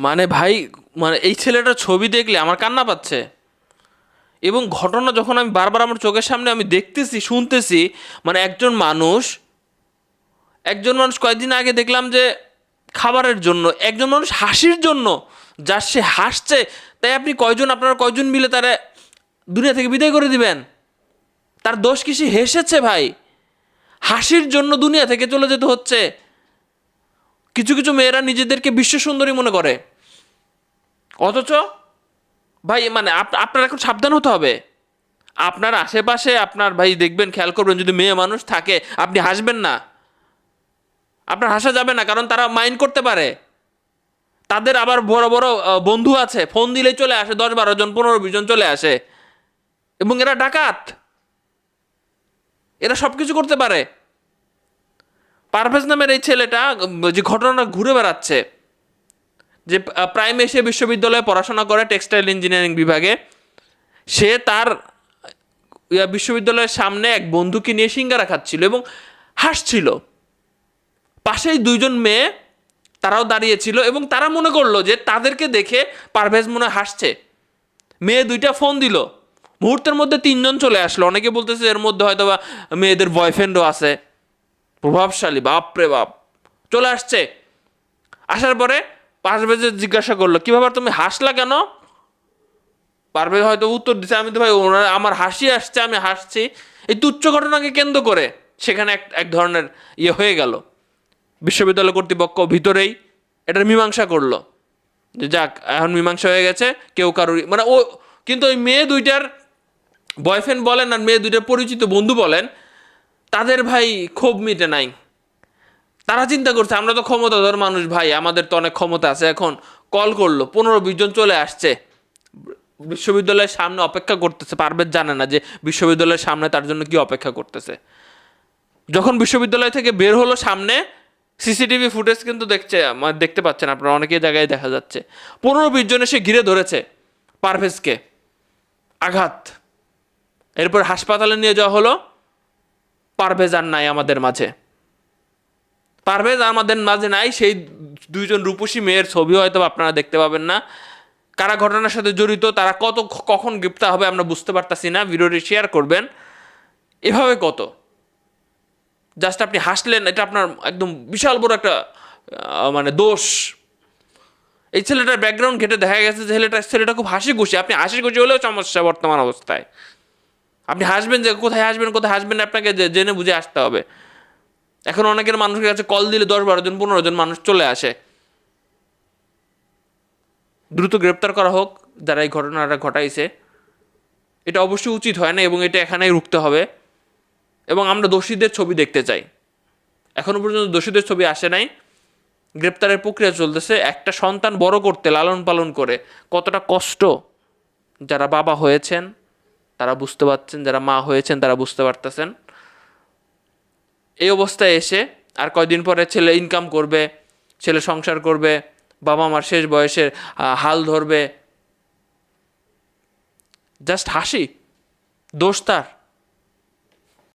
মানে ভাই মানে এই ছেলেটার ছবি দেখলে আমার কান্না পাচ্ছে। এবং ঘটনা যখন আমি বারবার আমার চোখের সামনে আমি দেখতেছি, শুনতেছি মানে একজন মানুষ একজন মানুষ কয়েকদিন আগে দেখলাম যে খাবারের জন্য, একজন মানুষ হাসির জন্য যার সে হাসছে, তাই আপনি কয়জন, আপনারা কয়জন মিলে তারা দুনিয়া থেকে বিদায় করে দিবেন? তার দোষ কি সে হেসেছে ভাই? হাসির জন্য দুনিয়া থেকে চলে যেতে হচ্ছে। কিছু কিছু মেয়েরা নিজেদেরকে বিশ্ব সুন্দরী মনে করে। অথচ, ভাই মানে আপ- আপনার এখন সাবধান হতে হবে। আপনার আশেপাশে আপনার, ভাই, দেখবেন, খেয়াল করবেন, যদি মেয়ে মানুষ থাকে, আপনি হাসবেন না। আপনার হাসা যাবে না, কারণ তারা মাইন্ড করতে পারে। তাদের আবার বড় বড় বন্ধু আছে, ফোন দিলে চলে আসে, দশ বারো জন, পনেরো বিশ জন চলে আসে। এবং এরা ডাকাত। এরা সব কিছু করতে পারে। পারভেজ নামের এই ছেলেটা যে ঘটনা ঘুরে বেড়াচ্ছে। যে প্রাইম এশিয়া বিশ্ববিদ্যালয়ে পড়াশোনা করে টেক্সটাইল ইঞ্জিনিয়ারিং বিভাগে, সে তার বিশ্ববিদ্যালয়ের সামনে এক বন্ধুকে নিয়ে সিঙ্গারা খাচ্ছিল এবং হাসছিল। পাশেই দুইজন মেয়ে তারাও দাঁড়িয়েছিল এবং তারা মনে করল যে তাদেরকে দেখে পারভেজ মনে হাসছে। মেয়ে দুইটা ফোন দিল। মুহূর্তের মধ্যে তিনজন চলে আসলো। অনেকে বলতেছে এর মধ্যে হয়তো বা মেয়েদের বয়ফ্রেন্ডও আছে। প্রভাবশালী বাপ রে বাপ। চলে আসছে। আসার পরে পারভেজে জিজ্ঞাসা করল, কি ব্যাপার, তুমি হাসলা কেন? পারভেজ হয়তো উত্তর দিছে, আমি তো ভাই, ওনার, আমার হাসি আসছে, আমি হাসছি। এই তুচ্ছ ঘটনাকে কেন্দ্র করে সেখানে এক এক ধরনের ইয়ে হয়ে গেল। বিশ্ববিদ্যালয় কর্তৃপক্ষ ভিতরেই এটার মীমাংসা করল। যে যাক, এখন মীমাংসা হয়ে গেছে, কেউ কারোর মানে ও, কিন্তু ওই মেয়ে দুইটার বয়ফ্রেন্ড বলেন আর মেয়ে দুইটার পরিচিত বন্ধু বলেন, তাদের ভাই ক্ষোভ মিটে নাই। তারা চিন্তা করছে, আমরা তো ক্ষমতাধর মানুষ ভাই, আমাদের তো অনেক ক্ষমতা আছে। এখন কল করল, পনেরো বিশ জন চলে আসছে। বিশ্ববিদ্যালয়ের সামনে অপেক্ষা করতেছে পারভেজ জানে না যে বিশ্ববিদ্যালয়ের সামনে তার জন্য কি অপেক্ষা করতেছে। যখন বিশ্ববিদ্যালয় থেকে বের হলো সামনে, সিসিটিভি ফুটেজ কিন্তু দেখছে দেখতে পাচ্ছেন আপনারা অনেকেই জায়গায় দেখা যাচ্ছে। পনেরো বিশ জন এসে ঘিরে ধরেছে পারভেজকে। আঘাত। এরপর হাসপাতালে নিয়ে যাওয়া হলো, পারভেজ আর নাই আমাদের মাঝে। পারভেজ আমাদের মাঝে নাই, সেই দুইজন রূপসী মেয়ের ছবি হয়তো আপনারা দেখতে পাবেন না। কারা ঘটনার সাথে জড়িত, তারা কত কখন গ্রেপ্তার হবে আমরা বুঝতে পারতাছি না, ভিডিওটি শেয়ার করবেন। এভাবে কত? জাস্ট আপনি হাসলেন, এটা আপনার একদম বিশাল বড় একটা মানে দোষ। এই ছেলেটার ব্যাকগ্রাউন্ড ঘেটে দেখা গেছে ছেলেটা ছেলেটা খুব হাসি খুশি আপনি হাসি খুশি হলেও সমস্যা বর্তমান অবস্থায়। আপনি হাসবেন যে কোথায় হাসবেন কোথায় হাসবেন, আপনাকে জেনে বুঝে আসতে হবে। এখন অনেকের মানুষের কাছে কল দিলে দশ বারো জন, পনেরো জন মানুষ চলে আসে। দ্রুত গ্রেপ্তার করা হোক যারা এই ঘটনাটা ঘটাইছে। এটা অবশ্যই উচিত হয় না এবং এটা এখানেই রুখতে হবে। এবং আমরা দোষীদের ছবি দেখতে চাই। এখনও পর্যন্ত দোষীদের ছবি আসে নাই। গ্রেপ্তারের প্রক্রিয়া চলতেছে। একটা সন্তান বড় করতে, লালন পালন করে, কতটা কষ্ট। যারা বাবা হয়েছেন, তারা বুঝতে পারছেন, যারা মা হয়েছেন, তারা বুঝতে পারতেছেন। এই অবস্থায় এসে আর কয়দিন পরে ছেলে ইনকাম করবে, ছেলে সংসার করবে বাবা মার শেষ বয়সের হাল ধরবে। জাস্ট হাসি, দোষ তার।